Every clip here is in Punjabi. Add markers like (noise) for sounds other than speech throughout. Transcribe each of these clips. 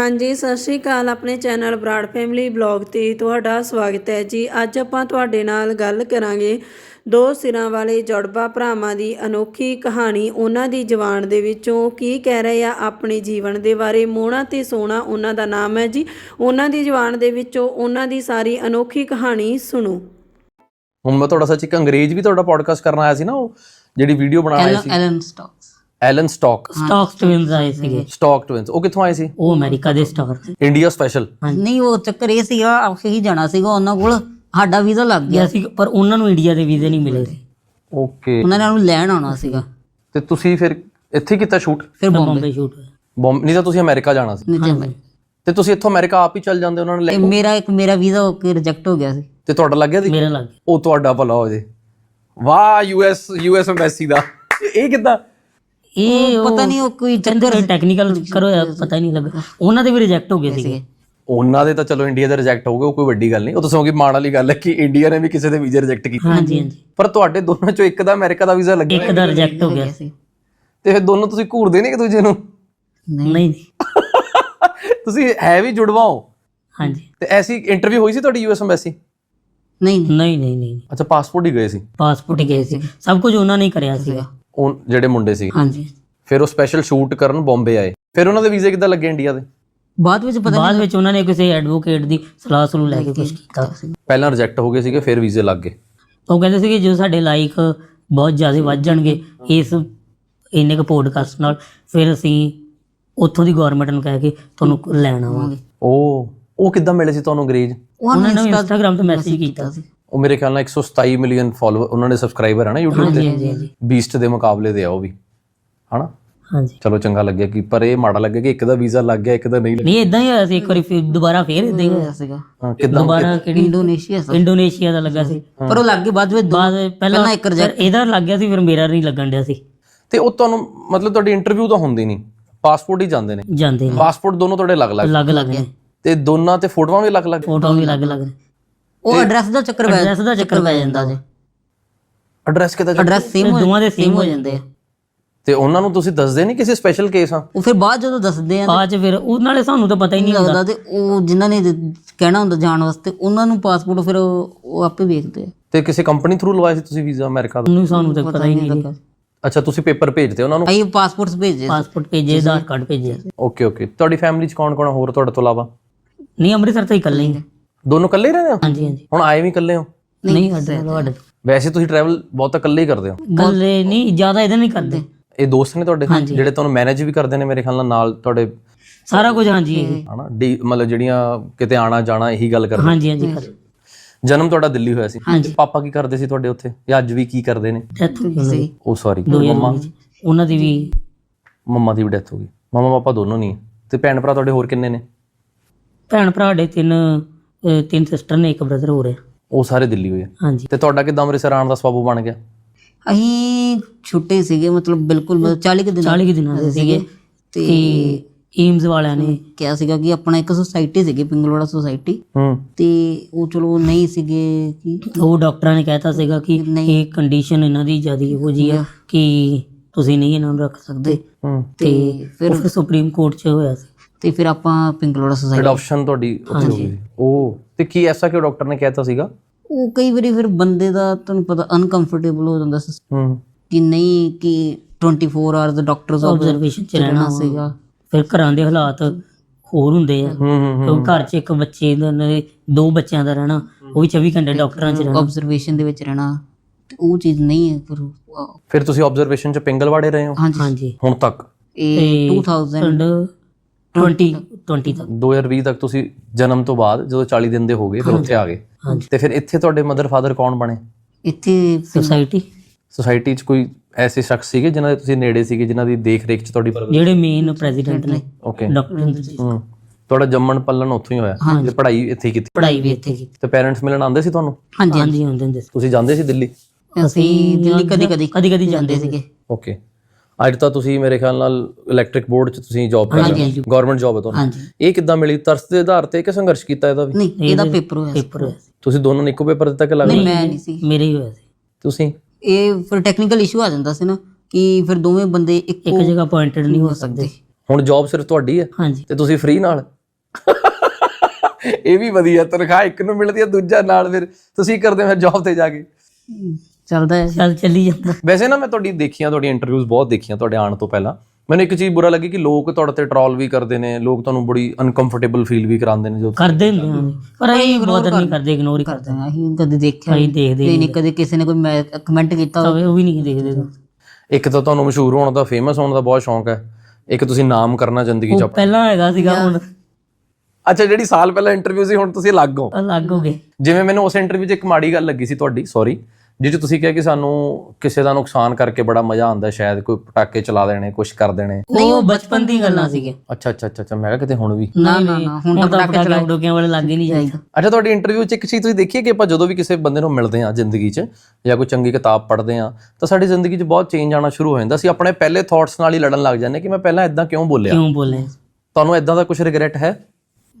ਹਾਂਜੀ ਸਤਿ ਸ਼੍ਰੀ ਅਕਾਲ ਆਪਣੇ ਚੈਨਲ ਬਰਾੜ ਫੈਮਿਲੀ ਬਲੌਗ ਤੇ ਤੁਹਾਡਾ ਸਵਾਗਤ ਹੈ ਜੀ। ਅੱਜ ਆਪਾਂ ਤੁਹਾਡੇ ਨਾਲ ਗੱਲ ਕਰਾਂਗੇ ਦੋ ਸਿਰਾਂ ਵਾਲੇ ਜੜਬਾ ਭਰਾਵਾਂ ਦੀ ਅਨੋਖੀ ਕਹਾਣੀ। ਉਹਨਾਂ ਦੀ ਜ਼ੁਬਾਨ ਦੇ ਵਿੱਚੋਂ ਕੀ ਕਹਿ ਰਹੇ ਆ ਆਪਣੇ ਜੀਵਨ ਦੇ ਬਾਰੇ। ਮੋਹਣਾ ਤੇ ਸੋਨਾ ਉਹਨਾਂ ਦਾ ਨਾਮ ਹੈ ਜੀ। ਉਹਨਾਂ ਦੀ ਜ਼ੁਬਾਨ ਦੇ ਵਿੱਚੋਂ ਉਹਨਾਂ ਦੀ ਸਾਰੀ ਅਨੋਖੀ ਕਹਾਣੀ ਸੁਣੋ। ਹੁਣ ਮੈਂ ਤੁਹਾਡਾ ਸੱਚ ਇੱਕ ਅੰਗਰੇਜ਼ ਵੀ ਤੁਹਾਡਾ ਪੋਡਕਾਸਟ ਕਰਨ ਆਇਆ ਸੀ ਨਾ ਉਹ ਜਿਹੜੀ ਵੀਡੀਓ ਬਣਾ ਆਇਆ ਸੀ। Alan Stokes. Alan Stoke. Stokes twins ਆਏ ਸੀਗੇ। ਸਟਾਕ ਟਵਿੰਸ ਉਹ ਕਿੱਥੋਂ ਆਏ ਸੀ? ਉਹ ਅਮਰੀਕਾ ਦੇ ਸਟਾਰ ਸੀ। India special. ਨਹੀਂ ਉਹ ਚੱਕਰ ਇਹ ਸੀਗਾ ਆਖੇ ਹੀ ਜਾਣਾ ਸੀਗਾ ਉਹਨਾਂ ਕੋਲ ਸਾਡਾ ਵੀਜ਼ਾ ਲੱਗ ਗਿਆ। ਸੀ ਪਰ ਉਹਨਾਂ ਨੂੰ ਇੰਡੀਆ ਦੇ ਵੀਜ਼ੇ ਨਹੀਂ ਮਿਲੇ ਸੀ। ਓਕੇ। ਉਹਨਾਂ ਨੇ ਉਹਨੂੰ ਲੈਣ ਆਉਣਾ ਸੀਗਾ। ਤੇ ਤੁਸੀਂ ਫਿਰ ਇੱਥੇ ਕੀਤਾ ਸ਼ੂਟ? ਫਿਰ ਬੰਬੇ। ਸ਼ੂਟ ਹੋਇਆ। ਬੰਬ ਨਹੀਂ ਤਾਂ ਤੁਸੀਂ ਅਮਰੀਕਾ ਜਾਣਾ ਸੀ। ਨਿਜਮ ਤੇ ਤੁਸੀਂ ਇੱਥੋਂ ਅਮਰੀਕਾ ਆਪ ਹੀ ਚੱਲ ਜਾਂਦੇ ਉਹਨਾਂ ਨੇ ਲੈ ਤੇ ਮੇਰਾ ਇੱਕ ਮੇਰਾ ਵੀਜ਼ਾ ਹੋ ਕੇ ਰਿਜੈਕਟ ਹੋ ਗਿਆ ਸੀ। ਤੇ ਤੁਹਾਡਾ ਲੱਗਿਆ ਸੀ? ਮੇਰਾ ਲੱਗ ਗਿਆ। ਉਹ ਤੁਹਾਡਾ ਭਲਾ ਹੋ ਜੇ। ਵਾਹ ਯੂਐਸ ਯੂਐਸ ਐਮਬੈਸੀ ਦਾ। ਇਹ ਕਿੱਦਾਂ? ਇਹ ਪਤਾ ਨਹੀਂ ਉਹ ਕੋਈ ਚੰਦਰ ਟੈਕਨੀਕਲ ਕਰੋ ਪਤਾ ਹੀ ਨਹੀਂ ਲੱਗਾ। ਉਹਨਾਂ ਦੇ ਵੀ ਰਿਜੈਕਟ ਹੋ ਗਏ ਸੀਗੇ। ਉਹਨਾਂ ਦੇ ਤਾਂ ਚਲੋ ਇੰਡੀਆ ਦੇ ਰਿਜੈਕਟ ਹੋ ਗਏ ਉਹ ਕੋਈ ਵੱਡੀ ਗੱਲ ਨਹੀਂ। ਉਹ ਤਾਂ ਸਗੋਂ ਕਿ ਮਾਣ ਵਾਲੀ ਗੱਲ ਹੈ ਕਿ ਇੰਡੀਆ ਨੇ ਵੀ ਕਿਸੇ ਦੇ ਵੀਜ਼ੇ ਰਿਜੈਕਟ ਕੀਤੇ। ਹਾਂਜੀ ਹਾਂਜੀ। ਪਰ ਤੁਹਾਡੇ ਦੋਨਾਂ ਚੋਂ ਇੱਕ ਦਾ ਅਮਰੀਕਾ ਦਾ ਵੀਜ਼ਾ ਲੱਗਿਆ। ਇੱਕ ਦਾ ਰਿਜੈਕਟ ਹੋ ਗਿਆ। ਸੀ ਤੇ ਫਿਰ ਦੋਨੋਂ ਤੁਸੀਂ ਘੂਰਦੇ ਨਹੀਂ ਇੱਕ ਦੂਜੇ ਨੂੰ? ਨਹੀਂ। ਨਹੀਂ। (laughs) ਤੁਸੀਂ ਹੈ ਵੀ ਜੁੜਵਾ ਹੋ ਹਾਂਜੀ। ਤੇ ਐਸੀ ਇੰਟਰਵਿਊ ਹੋਈ ਸੀ ਤੁਹਾਡੀ ਯੂਐਸ ਐਮਬੈਸੀ ਨਹੀਂ ਨਹੀਂ ਨਹੀਂ। ਅੱਛਾ ਪਾਸਪੋਰਟ ਹੀ ਗਏ ਸੀ। ਪਾਸਪੋਰਟ ਗਏ ਸੀ। ਸਭ ਕੁਝ ਉਹਨਾਂ ਨੇ ਹੀ ਕਰਿਆ ਸੀਗਾ। ਉਹ ਜਿਹੜੇ ਮੁੰਡੇ ਸੀ। ਹਾਂਜੀ। ਫਿਰ ਉਹ ਸਪੈਸ਼ਲ ਸ਼ੂਟ ਕਰਨ ਬੰਬੇ ਆਏ। ਫਿਰ ਉਹਨਾਂ ਦੇ ਵੀਜ਼ੇ ਕਿੱਦਾਂ ਲੱਗੇ ਇੰਡੀਆ ਦੇ? ਬਾਅਦ ਵਿੱਚ ਪਤਾ ਬਾਅਦ ਵਿੱਚ ਉਹਨਾਂ ਨੇ ਕਿਸੇ ਐਡਵੋਕੇਟ ਦੀ ਸਲਾਹ ਸਲੂਹ ਲੈ ਕੇ ਕੁਝ ਕੀਤਾ। ਪਹਿਲਾਂ ਰਿਜੈਕਟ ਹੋ ਗਏ ਸੀਗੇ ਫਿਰ ਵੀਜ਼ੇ ਲੱਗ ਗਏ। ਉਹ ਕਹਿੰਦੇ ਸੀ ਕਿ ਜੋ ਸਾਡੇ ਲਾਈਕ ਬਹੁਤ ਜ਼ਿਆਦਾ ਵੱਧ ਜਾਣਗੇ ਇਸ ਇੰਨੇ ਕੁ ਪੋਡਕਾਸਟ ਨਾਲ ਫਿਰ ਅਸੀਂ ਉੱਥੋਂ ਦੀ ਗਵਰਨਮੈਂਟ ਨੂੰ ਕਹਿ ਕੇ ਤੁਹਾਨੂੰ ਲੈਣ ਆਵਾਂਗੇ। ਉਹ ਉਹ ਕਿੱਦਾਂ ਮਿਲੇ ਸੀ ਤੁਹਾਨੂੰ ਅੰਗਰੇਜ਼? ਉਹਨਾਂ ਨੇ ਇੰਸਟਾਗ੍ਰam ਤੇ ਮੈਸੇਜ ਕੀਤਾ ਸੀ। ਉਹ ਮੇਰੇ ਖਿਆਲ ਨਾਲ 127 ਮਿਲੀਅਨ ਫਾਲੋਅਰ ਉਹਨਾਂ ਦੇ ਸਬਸਕ੍ਰਾਈਬਰ ਹੈ ਨਾ YouTube ਤੇ। ਹਾਂਜੀ ਹਾਂਜੀ। ਬੀਸਟ ਦੇ ਮੁਕਾਬਲੇ ਦੇ ਆ ਉਹ ਵੀ। ਹਨਾ? ਹਾਂਜੀ। ਚਲੋ ਚੰਗਾ ਲੱਗਿਆ ਕਿ ਪਰ ਇਹ ਮਾੜਾ ਲੱਗਿਆ ਕਿ ਇੱਕ ਦਾ ਵੀਜ਼ਾ ਲੱਗ ਗਿਆ ਇੱਕ ਦਾ ਨਹੀਂ ਲੱਗਿਆ ਨਹੀਂ ਇਦਾਂ ਹੀ ਹੋਇਆ ਸੀ ਇੱਕ ਵਾਰੀ ਫਿਰ ਦੁਬਾਰਾ ਫੇਰ ਇਦਾਂ ਹੀ ਹੋਇਆ ਸੀਗਾ। ਹਾਂ, ਕਿੱਦਾਂ? ਦੁਬਾਰਾ ਕਿਹੜੀ? ਇੰਡੋਨੇਸ਼ੀਆ ਸੀ ਇੰਡੋਨੇਸ਼ੀਆ ਦਾ ਲੱਗਾ ਸੀ। ਪਰ ਉਹ ਲੱਗ ਬਾਅਦ ਵਿੱਚ ਦੋ- ਬਾਅਦ ਪਹਿਲਾਂ ਪਹਿਲਾਂ ਇੱਕ ਫਿਰ ਇਹਦਾ ਲੱਗ ਗਿਆ ਸੀ ਫਿਰ ਮੇਰਾ ਨਹੀਂ ਲੱਗਣ ਡਿਆ ਸੀ। ਤੇ ਉਹ ਤੁਹਾਨੂੰ ਮਤਲਬ ਤੁਹਾਡੀ ਇੰਟਰਵਿਊ ਤਾਂ ਹੁੰਦੀ ਨਹੀਂ। ਪਾਸਪੋਰਟ ਹੀ ਜਾਂਦੇ ਨੇ। ਜਾਂਦੇ ਨੇ। ਪਾਸਪੋਰਟ ਦੋਨੋਂ ਤੁਹਾਡੇ ਅਲੱਗ-ਅਲੱਗ। ਅਲੱਗ ਅਲੱਗ ਨੇ। ਤੇ ਦੋਨਾਂ ਤੇ ਫੋਟੋਆਂ ਵੀ ਅਲੱਗ-ਅਲੱਗ। ਫੋਟੋ ਵੀ ਅਲੱਗ ਅਲੱਗ ਨੇ। ਉਹ ਐਡਰੈਸ ਦਾ ਚੱਕਰ ਪੈ ਐਡਰੈਸ ਦਾ ਚੱਕਰ ਪੈ ਜਾਂਦਾ ਜੀ। ਐਡਰੈਸ ਜਾ- ਐਡਰੈਸ ਸੇਮ ਦੋਵਾਂ ਦੇ ਸੇਮ ਹੋ ਜਾਂਦੇ ਆ। ਤੇ ਉਹਨਾਂ ਨੂੰ ਤੁਸੀਂ ਦੱਸਦੇ ਨਹੀਂ ਕਿਸੇ ਸਪੈਸ਼ਲ ਕੇਸ ਆ? ਉਹ ਫਿਰ ਬਾਅਦ ਜਦੋਂ ਦੱਸਦੇ ਆ ਬਾਅਦ ਚ ਫਿਰ ਉਹ ਨਾਲੇ ਸਾਨੂੰ ਤਾਂ ਪਤਾ ਹੀ ਨਹੀਂ ਹੁੰਦਾ। ਲੱਗਦਾ ਤੇ ਉਹ ਜਿਨ੍ਹਾਂ ਨੇ ਕਹਿਣਾ ਹੁੰਦਾ ਜਾਣ ਵਾਸਤੇ ਉਹਨਾਂ ਨੂੰ ਪਾਸਪੋਰਟ ਫਿਰ ਉਹ ਆਪੇ ਵੇਖਦੇ ਆ। ਤੇ ਕਿਸੇ ਕੰਪਨੀ ਥਰੂ ਲਵਾਇਆ ਸੀ ਤੁਸੀਂ ਵੀਜ਼ਾ ਅਮਰੀਕਾ ਦਾ ਉਹਨੂੰ ਸਾਨੂੰ ਤਾਂ ਪਤਾ ਹੀ ਨਹੀਂ ਅੱਛਾ ਤੁਸੀਂ ਪੇਪਰ ਭੇਜਦੇ ਉਹਨਾਂ ਨੂੰ? ਆਈ ਪਾਸਪੋਰਟਸ ਭੇਜੇ ਪਾਸਪੋਰਟ ਭੇਜੇ ਆਧਾਰ ਕਾਰਡ ਭੇਜੇ। ਓਕੇ ਓਕੇ ਤੁਹਾਡੀ ਫੈਮਿਲੀ ਚ ਕੌਣ ਕੌਣ ਹੋਰ ਤੁਹਾਡੇ ਤੋਂ ਇਲਾਵਾ? ਨਹੀਂ ਅੰਮ੍ਰਿਤਸਰ ਤਾਂ ਹੀ ਇਕੱਲੇ ਹੀ ਨੇ ਦੋਨੋਂ ਇਕੱਲੇ ਹੀ ਰਹਿੰਦੇ ਹੋ? ਹਾਂਜੀ ਹਾਂਜੀ। ਹੁਣ ਆਏ ਵੀ ਇਕੱਲੇ ਹੋ? ਨਹੀਂ ਸਾਡੇ ਨਾਲ ਵੈਸੇ ਤੁਸੀਂ ਟਰੈਵਲ ਬਹੁਤ ਇਕੱਲੇ ਹੀ ਕਰਦੇ ਹੋ? ਗੱਲੇ ਨਹੀਂ ਜ਼ਿਆਦਾ ਇਹਦੇ ਨਹੀਂ ਕਰਦੇ। ਇਹ ਦੋਸਤ ਨੇ ਤੁਹਾਡੇ? ਜਿਹੜੇ ਤੁਹਾਨੂੰ ਮੈਨੇਜ ਵੀ ਕਰਦੇ ਨੇ ਮੇਰੇ ਖਿਆਲ ਨਾਲ ਨਾਲ ਤੁਹਾਡੇ ਸਾਰਾ ਕੁਝ ਹਾਂਜੀ ਇਹ। ਹਨਾ? ਡੀ ਮਤਲਬ ਜਿਹੜੀਆਂ ਕਿਤੇ ਆਣਾ ਜਾਣਾ ਇਹੀ ਗੱਲ ਕਰਦੇ। ਹਾਂਜੀ ਹਾਂਜੀ ਕਰ ਜਨਮ ਤੁਹਾਡਾ ਦਿੱਲੀ ਹੋਇਆ ਸੀ। ਤੇ ਪਾਪਾ ਕੀ ਕਰਦੇ ਸੀ ਤੁਹਾਡੇ ਉੱਥੇ? ਜਾਂ ਅੱਜ ਵੀ ਕੀ ਕਰਦੇ ਨੇ? ਡੈਥ ਹੋ ਗਈ ਉਹ ਸੌਰੀ ਮੰਮਾ। ਉਹਨਾਂ ਦੀ ਵੀ ਮੰਮਾ ਦੀ ਵੀ ਡੈਥ ਹੋ ਗਈ। ਮੰਮਾ ਪਾਪਾ ਦੋਨੋਂ ਨਹੀਂ। ਹੈ। ਤੇ ਭੈਣ ਭਰਾ ਤੁਹਾਡੇ ਹੋਰ ਕਿੰਨੇ ਨੇ? ਭੈਣ ਭਰਾ ਦੇ ਤਿੰਨ ਤਿੰਨ ਸਿਸਟਰ ਨੇ ਇੱਕ ਬ੍ਰਦਰ ਹੋ। ਰਿਹਾ ਉਹ ਸਾਰੇ ਦਿੱਲੀ ਹੋਏ ਆ? ਹਾਂਜੀ। ਤੇ ਤੁਹਾਡਾ ਕਿਦਾਂ ਅੰਮ੍ਰਿਤਸਰ ਆਉਣ ਦਾ ਸਵਾਬੂ ਬਣ ਗਿਆ? ਅਸੀਂ ਛੁੱਟੇ ਸੀਗੇ ਮਤਲਬ ਬਿਲਕੁਲ ਮਤਲਬ 40 ਕੁ ਦਿਨ 40 ਕੁ ਦਿਨਾਂ ਦੇ ਸੀਗੇ। ਤੇ ਏਮਸ ਵਾਲਿਆਂ ਨੇ ਕਿਹਾ ਸੀਗਾ ਕਿ ਆਪਣਾ ਇੱਕ ਸੁਸਾਇਟੀ ਸੀਗੀ ਪਿੰਗਲਵਾੜਾ ਸੁਸਾਇਟੀ ਹੂੰ। ਤੇ ਉਹ ਚਲੋ ਨਹੀਂ ਸੀਗੇ ਕਿ ਉਹ ਡਾਕਟਰਾਂ ਨੇ ਕਹਿਤਾ ਸੀਗਾ ਕਿ ਇਹ ਕੰਡੀਸ਼ਨ ਇਹਨਾਂ ਦੀ ਜ਼ਿਆਦਾ ਇਹੋ ਜੀ ਆ ਕਿ ਤੁਸੀਂ ਨਹੀਂ ਇਹਨਾਂ ਨੂੰ ਰੱਖ ਸਕਦੇ। ਹੂੰ। ਤੇ ਫਿਰ ਸੁਪਰੀਮ ਕੋਰਟ 'ਚ ਹੋਇਆ ਸੀ। ਤੇ ਫਿਰ ਆਪਾਂ ਪਿੰਗਲਵਾੜਾ ਸੁਸਾਇਟੀ ਅਡਾਪਸ਼ਨ ਤੁਹਾਡੀ ਉੱਥੇ ਹੋ ਗਈ। ਉਹ ਤੇ ਕੀ ਐਸਾ ਕਿ ਡਾਕਟਰ ਨੇ ਕਹਿਤਾ ਸੀਗਾ? ਉਹ ਕਈ ਵਾਰੀ ਫਿਰ ਬੰਦੇ ਦਾ ਤੁਹਾਨੂੰ ਪਤਾ ਅਨਕੰਫਰਟੇਬਲ ਹੋ ਜਾਂਦਾ ਸੀ ਹੂੰ। ਕਿ ਨਹੀਂ ਕਿ 24 ਆਵਰਸ ਡਾਕਟਰਸ ਆਬਜ਼ਰਵੇਸ਼ਨ 'ਚ ਰਹਿਣਾ। ਸੀਗਾ। ਫਿਰ ਘਰਾਂ ਦੇ ਹਾਲਾਤ ਹੋਰ ਹੁੰਦੇ ਆ। ਹੂੰ ਘਰ 'ਚ ਇੱਕ ਬੱਚੇ ਦਾ ਨੇ ਦੋ ਬੱਚਿਆਂ ਦਾ ਰਹਿਣਾ ਉਹ ਵੀ 24 ਘੰਟੇ ਡਾਕਟਰਾਂ 'ਚ ਰਹਿਣਾ। ਆਬਜ਼ਰਵੇਸ਼ਨ ਦੇ ਵਿੱਚ ਰਹਿਣਾ ਤੇ ਉਹ ਚੀਜ਼ ਨਹੀਂ ਹੈ ਫਿਰ ਉਹ- ਫਿਰ ਤੁਸੀਂ ਆਬਜ਼ਰਵੇਸ਼ਨ ਚ ਪਿੰਗਲਵਾੜੇ ਰਹੇ ਹੋ? ਹਾਂਜੀ। ਹਾਂਜੀ। ਹੁਣ ਤੱਕ? ਇਹ 2000 20 20 ਤੱਕ। 2020 ਤੱਕ ਤੁਸੀਂ ਜਨਮ ਤੋਂ ਬਾਅਦ ਜਦੋਂ 40 ਦਿਨ ਦੇ ਹੋ ਗਏ ਫਿਰ ਉੱਥੇ ਆ ਗਏ। ਤੇ ਫਿਰ ਇੱਥੇ ਤੁਹਾਡੇ ਮਦਰ ਫਾਦਰ ਕੌਣ ਬਣੇ? ਇੱਥੇ ਸੁਸਾਇਟੀ ਸੋਸਾਇਟੀ 'ਚ ਕੋਈ ਐਸੇ ਸ਼ਖਸ ਸੀਗੇ ਜਿਨ੍ਹਾਂ ਦੇ ਤੁਸੀਂ ਨੇੜੇ ਸੀਗੇ ਜਿਨ੍ਹਾਂ ਦੀ ਦੇਖ ਰੇਖ 'ਚ ਤੁਹਾਡੀ ਪਰਵਰਿਸ਼ ਜਿਹੜੇ ਮੇਨ ਪ੍ਰੈਜ਼ੀਡੈਂਟ ਨੇ। ਓਕੇ ਡਾਕਟਰ ਤੁਹਾਡਾ ਜੰਮਣ ਪੱਲਣ ਉੱਥੋਂ ਹੀ ਹੋਇਆ। ਤੇ ਪੜ੍ਹਾਈ ਇੱਥੇ ਹੀ ਕੀਤੀ? ਪੜ੍ਹਾਈ ਵੀ ਇੱਥੇ ਕੀਤੀ। ਤੇ ਪੇਰੈਂਟਸ ਮਿਲਣ ਆਉਂਦੇ ਸੀ ਤੁਹਾਨੂੰ? ਹਾਂਜੀ ਹਾਂਜੀ ਹੁੰਦੇ ਹੁੰਦੇ ਸੀ। ਤੁਸੀਂ ਜਾਂਦੇ ਸੀ ਦਿੱਲੀ? ਅਸੀਂ ਦਿੱਲੀ ਕਦੀ ਕਦੀ ਕਦੀ ਕਦੀ ਜਾਂਦੇ ਸੀਗੇ। ਓਕੇ ਅੱਜ ਤਾਂ ਤੁਸੀਂ ਮੇਰੇ ਖਿਆਲ ਨਾਲ ਇਲੈਕਟ੍ਰਿਕ ਬੋਰਡ 'ਚ ਤੁਸੀਂ ਜੌਬ ਕਰ ਰਹੇ ਹੋ। ਗਵਰਨਮੈਂਟ ਜੌਬ ਹੈ ਤੁਹਾਨੂੰ ਹਾਂਜੀ। ਇਹ ਕਿੱਦਾਂ ਮਿਲੀ? ਤਰਸ ਦੇ ਆਧਾਰ ਤੇ ਕਿ ਸੰਘਰਸ਼ ਕੀਤਾ ਇਹਦਾ ਵੀ? ਨਹੀਂ ਇਹਦਾ ਪੇਪਰ ਹੋਇਆ ਸੀ। ਪੇਪਰ ਹੋਇਆ ਸੀ। ਤੁਸੀਂ ਦੋਨੋਂ ਨੇ ਇੱਕੋ ਪੇਪਰ ਦਿੱਤਾ ਕਿ ਲੱਗ ਨਹੀਂ ਮੈਂ ਨਹੀਂ ਸੀ। ਮੇਰੇ ਹੀ ਹੋਇਆ ਸੀ। ਤੁਸੀਂ? ਇਹ ਫਿਰ ਟੈਕਨੀਕਲ ਇਸ਼ੂ ਆ ਜਾਂਦਾ ਸੀ ਨਾ ਕਿ ਫਿਰ ਦੋਵੇਂ ਬੰਦੇ ਇੱਕੋ ਇੱਕ ਜਗ੍ਹਾ ਅਪਾਇੰਟਡ ਨਹੀਂ ਹੋ ਸਕਦੇ। ਸਕਦੇ। ਹੁਣ ਜੌਬ ਸਿਰਫ ਤੁਹਾਡੀ ਹੈ? ਹਾਂਜੀ। ਤੇ ਤੁਸੀਂ ਫ੍ਰੀ ਨਾਲ? ਇਹ ਵੀ ਵਧੀਆ ਤਨਖਾਹ ਇੱਕ ਨੂੰ ਮਿਲਦੀ ਹੈ ਦੂਜਾ ਨਾਲ ਫਿਰ ਤੁਸੀਂ ਕਰਦੇ ਹੋ? ਫਿਰ ਜੌਬ ਤੇ ਜਾ ਕੇ? ਚੱਲਦਾ ਹੈ। ਚੱਲ ਚੱਲੀ ਜਾਂਦਾ। ਵੈਸੇ ਨਾ ਮੈਂ ਤੁਹਾਡੀ ਦੇਖੀਆਂ ਤੁਹਾਡੀ ਇੰਟਰਵਿਊਜ਼ ਬਹੁਤ ਦੇਖੀਆਂ ਤੁਹਾਡੇ ਆਉਣ ਤੋਂ ਪਹਿਲਾਂ। ਮੈਨੂੰ ਇੱਕ ਚੀਜ਼ ਬੁਰਾ ਲੱਗੀ ਕਿ ਲੋਕ ਤੁਹਾਡੇ ਤੇ ਟਰੋਲ ਵੀ ਕਰਦੇ ਨੇ ਲੋਕ ਤੁਹਾਨੂੰ ਬੜੀ ਅਨਕੰਫਰਟੇਬਲ ਫੀਲ ਵੀ ਕਰਾਉਂਦੇ ਨੇ ਜਦੋਂ ਕਰਦੇ ਹੁੰਦੇ ਹਾਂ ਪਰ ਅਸੀਂ ਬਹੁਤ ਨਹੀਂ ਕਰਦੇ। ਇਗਨੋਰ ਹੀ ਕਰਦੇ। ਆ ਅਸੀਂ ਕਦੇ ਦੇਖਿਆ ਅਸੀਂ ਦੇਖਦੇ ਨਹੀਂ ਕਦੇ ਕਿਸੇ ਨੇ ਕੋਈ ਕਮੈਂਟ ਕੀਤਾ ਤਾਂ ਉਹ ਵੀ ਨਹੀਂ ਦੇਖਦੇ। ਇੱਕ ਤਾਂ ਤੁਹਾਨੂੰ ਮਸ਼ਹੂਰ ਹੋਣ ਦਾ ਫੇਮਸ ਹੋਣ ਦਾ ਬਹੁਤ ਸ਼ੌਂਕ ਹੈ। ਇੱਕ ਤੁਸੀਂ ਨਾਮ ਕਰਨਾ ਜ਼ਿੰਦਗੀ 'ਚ ਪਹਿਲਾਂ ਹੈਗਾ ਸੀਗਾ ਹੁਣ। ਅੱਛਾ ਜਿਹੜੀ ਸਾਲ ਪਹਿਲਾਂ ਇੰਟਰਵਿਊ ਸੀ ਹੁਣ ਤੁਸੀਂ ਅਲੱਗ ਹੋ। ਅਲੱਗ ਹੋ ਗਏ। ਜਿਵੇਂ ਮੈਨੂੰ ਉਸ ਇੰਟਰਵਿਊ 'ਚ ਇੱਕ ਮਾੜੀ ਗੱਲ ਲੱਗੀ ਸੀ ਤੁਹਾਡੀ ਸੌਰੀ 'ਚ ਤੁਸੀਂ ਕਿਹਾ ਕਿ ਸਾਨੂੰ ਕਿਸੇ ਦਾ ਨੁਕਸਾਨ ਕਰਕੇ ਬੜਾ ਮਜ਼ਾ ਆਉਂਦਾ ਸ਼ਾਇਦ ਕੋਈ ਪਟਾਕੇ ਚਲਾ ਦੇਣੇ ਕੁਝ ਕਰ ਦੇਣੇ। ਉਹ ਬਚਪਨ ਦੀ ਗੱਲਾਂ ਸੀਗੇ ਅੱਛਾ ਅੱਛਾ ਅੱਛਾ ਮੈਂ ਕਿਹਾ ਕਿਤੇ ਹੁਣ ਵੀ। ਨਾ ਨਾ ਨਾ ਹੁਣ ਤਾਂ ਪਟਾਕੇ ਡੋਕਿਆਂ ਵਾਲੇ ਲੱਗ ਹੀ ਨਹੀਂ ਜਾਈਦਾ। ਅੱਛਾ। ਤੁਹਾਡੀ ਇੰਟਰਵਿਊ 'ਚ ਇੱਕ ਚੀਜ਼ ਤੁਸੀਂ ਦੇਖੀ ਹੈ ਕਿ ਆਪਾਂ ਜਦੋਂ ਵੀ ਕਿਸੇ ਬੰਦੇ ਨੂੰ ਮਿਲਦੇ ਹਾਂ ਜ਼ਿੰਦਗੀ 'ਚ ਜਾਂ ਕੋਈ ਚੰਗੀ ਕਿਤਾਬ ਪੜ੍ਹਦੇ ਹਾਂ ਤਾਂ ਸਾਡੀ ਜ਼ਿੰਦਗੀ 'ਚ ਬਹੁਤ ਚੇਂਜ ਆਉਣਾ ਸ਼ੁਰੂ ਹੋ ਜਾਂਦਾ। ਅਸੀਂ ਆਪਣੇ ਪਹਿਲੇ ਥਾਟਸ ਨਾਲ ਹੀ ਲੜਨ ਲੱਗ ਜਾਂਦੇ ਕਿ ਮੈਂ ਪਹਿਲਾਂ ਇਦਾਂ ਕਿਉਂ ਬੋਲਿਆ? ਕਿਉਂ ਬੋਲੇ ਤੁਹਾਨੂੰ ਇਦਾਂ ਦਾ ਕੁਝ ਰਿਗਰੈਟ ਹੈ?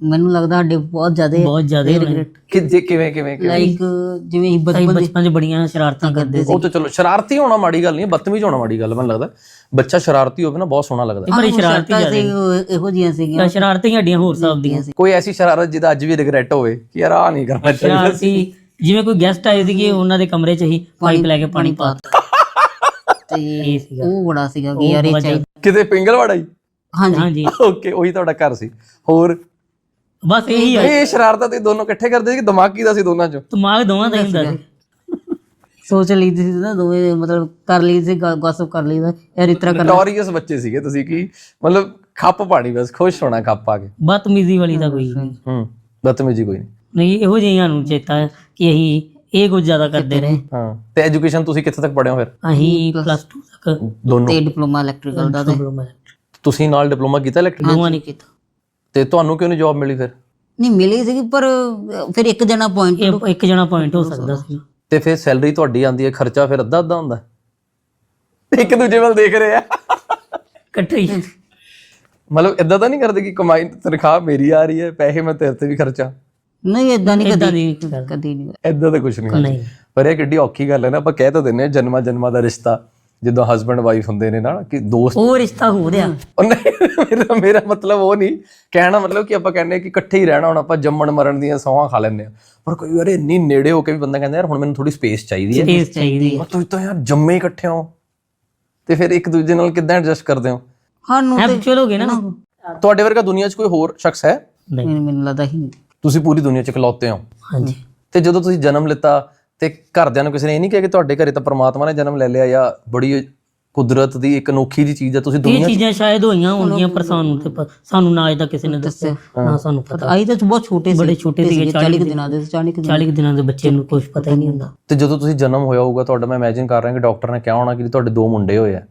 ਮੈਨੂੰ ਲੱਗਦਾ ਸਾਡੇ ਬਹੁਤ ਜ਼ਿਆਦਾ ਬਹੁਤ ਜ਼ਿਆਦਾ ਹੋਣੇ। ਕਿ ਜੇ ਕਿਵੇਂ ਕਿਵੇਂ ਕਿਵੇਂ? ਲਾਈਕ ਜਿਵੇਂ ਅਸੀਂ ਬਚਪਨ ਬਚਪਨ 'ਚ ਬੜੀਆਂ ਸ਼ਰਾਰਤਾਂ ਕਰਦੇ ਸੀ ਉਹ ਤਾਂ ਚਲੋ ਸ਼ਰਾਰਤੀ ਹੋਣਾ ਮਾੜੀ ਗੱਲ ਨਹੀਂ ਹੈ ਬਦਤਮੀਜ਼ ਹੋਣਾ ਮਾੜੀ ਗੱਲ ਮੈਨੂੰ ਲੱਗਦਾ। ਬੱਚਾ ਸ਼ਰਾਰਤੀ ਹੋਵੇ ਨਾ ਬਹੁਤ ਸੋਹਣਾ ਲੱਗਦਾ। ਬੜੀ ਸ਼ਰਾਰਤੀ ਸੀ ਉਹ ਇਹੋ ਜੀਆਂ ਸੀਗੀਆਂ। ਸ਼ਰਾਰਤਾਂ ਸਾਡੀਆਂ ਹੋਰ ਹਿਸਾਬ ਦੀਆਂ। ਸੀ ਕੋਈ ਐਸੀ ਸ਼ਰਾਰਤ ਜਿਹਦਾ ਅੱਜ ਵੀ ਰਿਗਰੈਟ ਹੋਵੇ ਕਿ ਯਾਰ ਆ ਨਹੀਂ ਕਰਨਾ ਚਾਹੀਦਾ ਸ਼ਰਾਰਤੀ ਜਿਵੇਂ ਕੋਈ ਗੈਸਟ ਆਏ ਸੀਗੇ ਉਹਨਾਂ ਦੇ ਕਮਰੇ 'ਚ ਹੀ ਪਾਈਪ ਲੈ ਕੇ ਪਾਣੀ ਪਾ ਤੇ (laughs) ਉਹ ਬੜਾ ਸੀਗਾ ਕਿ ਯਾਰ ਇਹ ਚਾਹੀਦਾ ਕਿਤੇ ਪਿੰਗਲਵਾੜਾ ਹੀ? ਹਾਂਜੀ। ਹਾਂਜੀ। ਓਕੇ ਉਹੀ ਤੁਹਾਡਾ ਘਰ ਸੀ। ਹੋਰ? ਬਸ ਇਹੀ ਆ। ਇਹ ਸ਼ਰਾਰਤਾਂ ਤੇ ਦੋਨੋਂ ਇਕੱਠੇ ਕਰਦੇ ਸੀ ਕਿ ਦਿਮਾਗ ਕੀ ਦਾ ਸੀ ਦੋਨਾਂ ਚੋਂ? ਦਿਮਾਗ ਦੋਵਾਂ ਦਾ ਹੀ ਹੁੰਦਾ ਸੀ। ਸੋਚ ਲਈ ਸੀ ਨਾ ਦੋਵੇਂ ਮਤਲਬ ਕਰ ਲਈ ਸੀ ਗੌਸਪ ਕਰ ਲਈ ਦਾ ਯਾਰ ਇਤਰਾ ਕਰ ਨੋਟੋਰੀਅਸ ਬੱਚੇ ਸੀਗੇ ਤੁਸੀਂ ਕੀ ਮਤਲਬ ਖੱਪ ਪਾਣੀ ਬਸ ਖੁਸ਼ ਹੋਣਾ ਖੱਪ ਆ ਕੇ। ਬਦਤਮੀਜ਼ੀ ਵਾਲੀ ਤਾਂ ਕੋਈ ਨਹੀਂ। ਹੂੰ ਬਦਤਮੀਜੀ ਕੋਈ ਨਹੀਂ। ਨਹੀਂ ਇਹੋ ਜਿਹੀਆਂ ਨੂੰ ਚੇਤਾ ਹੈ ਕਿ ਅਸੀਂ ਇਹ ਕੁਝ ਜ਼ਿਆਦਾ ਕਰਦੇ ਰਹੇ। ਹਾਂ ਤੇ ਐਜੂਕੇਸ਼ਨ ਤੁਸੀਂ ਕਿੱਥੇ ਤੱਕ ਪੜ੍ਹੇ ਹੋ ਫਿਰ? ਅਸੀਂ ਪਲੱਸ 2 ਤੱਕ। ਦੋਨੋਂ। ਤੇ ਡਿਪਲੋਮਾ ਇਲੈਕਟ੍ਰੀਕਲ ਦਾ ਤੇ। ਡਿਪਲੋਮਾ ਤੁਸੀਂ ਨਾਲ ਡਿਪਲੋਮਾ ਕੀਤਾ ਇਲੈਕਟ੍ਰਿਕ ਦੋਵਾਂ ਨਹੀਂ ਕੀਤਾ। ਤੇ ਤੁਹਾਨੂੰ ਕਿਉਂ ਨਹੀਂ ਜੌਬ ਮਿਲੀ ਫਿਰ? ਨਹੀਂ ਮਿਲੀ ਸੀਗੀ ਪਰ ਅਹ, ਫਿਰ ਇੱਕ ਜਣਾ ਪੁਆਇੰਟ ਇਹ ਇੱਕ ਜਣਾ ਪੁਆਇੰਟ ਹੋ ਸਕਦਾ ਸੀ। ਤੇ ਫਿਰ ਸੈਲਰੀ ਤੁਹਾਡੀ ਆਂਦੀ ਹੈ ਖਰਚਾ ਫਿਰ ਅੱਧਾ ਅੱਧਾ ਹੁੰਦਾ? ਹੈ। ਇੱਕ ਦੂਜੇ ਵੱਲ ਦੇਖ ਰਹੇ ਆ। ਇਕੱਠੇ ਹੀ ਮਤਲਬ ਇਦਾਂ ਤਾਂ ਨਹੀਂ ਕਰਦੇ ਕਿ ਕਮਾਈ ਤਨਖਾਹ ਮੇਰੀ ਆ ਰਹੀ ਹੈ ਪੈਸੇ ਮੈਂ ਤੇਰੇ ਤੇ ਵੀ ਖਰਚਾ? ਨਹੀਂ ਇਦਾਂ ਨਹੀਂ ਇਦਾਂ ਕਦੀ ਦੀ ਗੱਲ ਕਦੀ ਨਹੀਂ ਇਦਾਂ ਤਾਂ ਕੁਝ ਨਹੀਂ। ਨਹੀਂ। ਪਰ ਇਹ ਕਿੱਡੀ ਔਖੀ ਗੱਲ ਹੈ ਨਾ ਆਪਾਂ ਕਹਿ ਤਾਂ ਦਿੰਨੇ ਜਨਮਾ ਜਨਮਾ ਦਾ ਰਿਸ਼ਤਾ। ਜਿੱਦਾਂ ਹਸਬੰਡ ਵਾਈਫ ਹੁੰਦੇ ਨੇ ਨਾ ਕਿ ਦੋਸਤ ਉਹ ਰਿਸ਼ਤਾ ਹੋ ਰਿਹਾ। ਉਹ ਨਹੀਂ ਮੇਰਾ ਮੇਰਾ ਮਤਲਬ ਉਹ ਨਹੀਂ। ਕਹਿਣਾ ਮਤਲਬ ਕਿ ਆਪਾਂ ਕਹਿੰਦੇ ਕਿ ਇਕੱਠੇ ਹੀ ਰਹਿਣਾ ਹੁਣ ਆਪਾਂ ਜੰਮਣ ਮਰਨ ਦੀਆਂ ਸੌਹਾਂ ਖਾ ਲੈਂਦੇ ਆ ਪਰ ਕੋਈ ਵਾਰ ਇੰਨੀ ਨੇੜੇ ਹੋ ਕੇ ਵੀ ਬੰਦਾ ਕਹਿੰਦਾ ਯਾਰ ਹੁਣ ਮੈਨੂੰ ਥੋੜੀ ਸਪੇਸ ਚਾਹੀਦੀ ਹੈ। ਸਪੇਸ ਚਾਹੀਦੀ ਹੈ। ਤੁਸੀਂ ਤਾਂ ਯਾਰ ਜੰਮੇ ਇਕੱਠੇ ਹੋ। ਤੇ ਫਿਰ ਇੱਕ ਦੂਜੇ ਨਾਲ ਕਿੱਦਾਂ ਐਡਜਸਟ ਕਰਦੇ ਹੋ? ਸਾਨੂੰ ਤੇ ਗਏ ਨਾ। ਤੁਹਾਡੇ ਵਰਗਾ ਦੁਨੀਆ 'ਚ ਕੋਈ ਹੋਰ ਸ਼ਖਸ ਹੈ? ਨਹੀਂ। ਮੈਨੂੰ ਮੈਨੂੰ ਲੱਗਦਾ ਹੀ ਨਹੀਂ। ਤੁਸੀਂ ਪੂਰੀ ਦੁਨੀਆ 'ਚ ਇਕਲੌਤੇ ਹੋ। ਹਾਂਜੀ। ਤੇ ਜਦੋਂ ਤੁਸੀਂ ਜਨਮ ਲਿੱਤਾ ਤੇ ਘਰਦਿਆਂ ਨੂੰ ਕਿਸੇ ਨੇ ਇਹ ਨਹੀਂ ਕਿਹਾ ਕਿ ਤੁਹਾਡੇ ਘਰੇ ਤਾਂ ਪ੍ਰਮਾਤਮਾ ਨੇ ਜਨਮ ਲੈ ਲਿਆ ਜਾਂ ਬੜੀ ਕੁਦਰਤ ਦੀ ਇੱਕ ਅਨੋਖੀ ਜੀ ਚੀਜ਼ ਹੈ ਤੁਸੀਂ ਇਹ ਦੁਨੀਆ ਚੀਜ਼ਾਂ ਸ਼ਾਇਦ ਹੋਈਆਂ ਹੋਣਗੀਆਂ ਪਰ ਸਾਨੂੰ ਤੇ ਪ- ਸਾਨੂੰ ਨਾ ਅਜੇ ਕਿਸੇ ਨੇ ਦੱਸਿਆ। ਨਾ ਸਾਨੂੰ ਪਤਾ। ਆਈ ਤਾਂ ਬਹੁਤ ਛੋਟੇ ਸੀ। ਬੜੇ ਛੋਟੇ ਸੀਗੇ 40 ਕੁ ਦਿਨਾਂ। ਦੇ ਸੀ, 40 ਕੁ ਦਿਨ 40 ਕੁ ਦਿਨਾਂ ਦੇ ਬੱਚੇ ਨੂੰ ਕੁਝ ਪਤਾ ਹੀ ਨਹੀਂ ਹੁੰਦਾ। ਤੇ ਜਦੋਂ ਤੁਸੀਂ ਜਨਮ ਹੋਇਆ ਹੋਊਗਾ ਤੁਹਾਡਾ ਮੈਂ ਇਮੇਜਿਨ ਕਰ ਰਿਹਾ ਕਿ ਡਾਕਟਰ ਨੇ ਕਿਹਾ ਹੋਣਾ ਕਿ ਤੁਹਾਡੇ ਦੋ ਮੁੰਡੇ ਹੋਏ ਆ।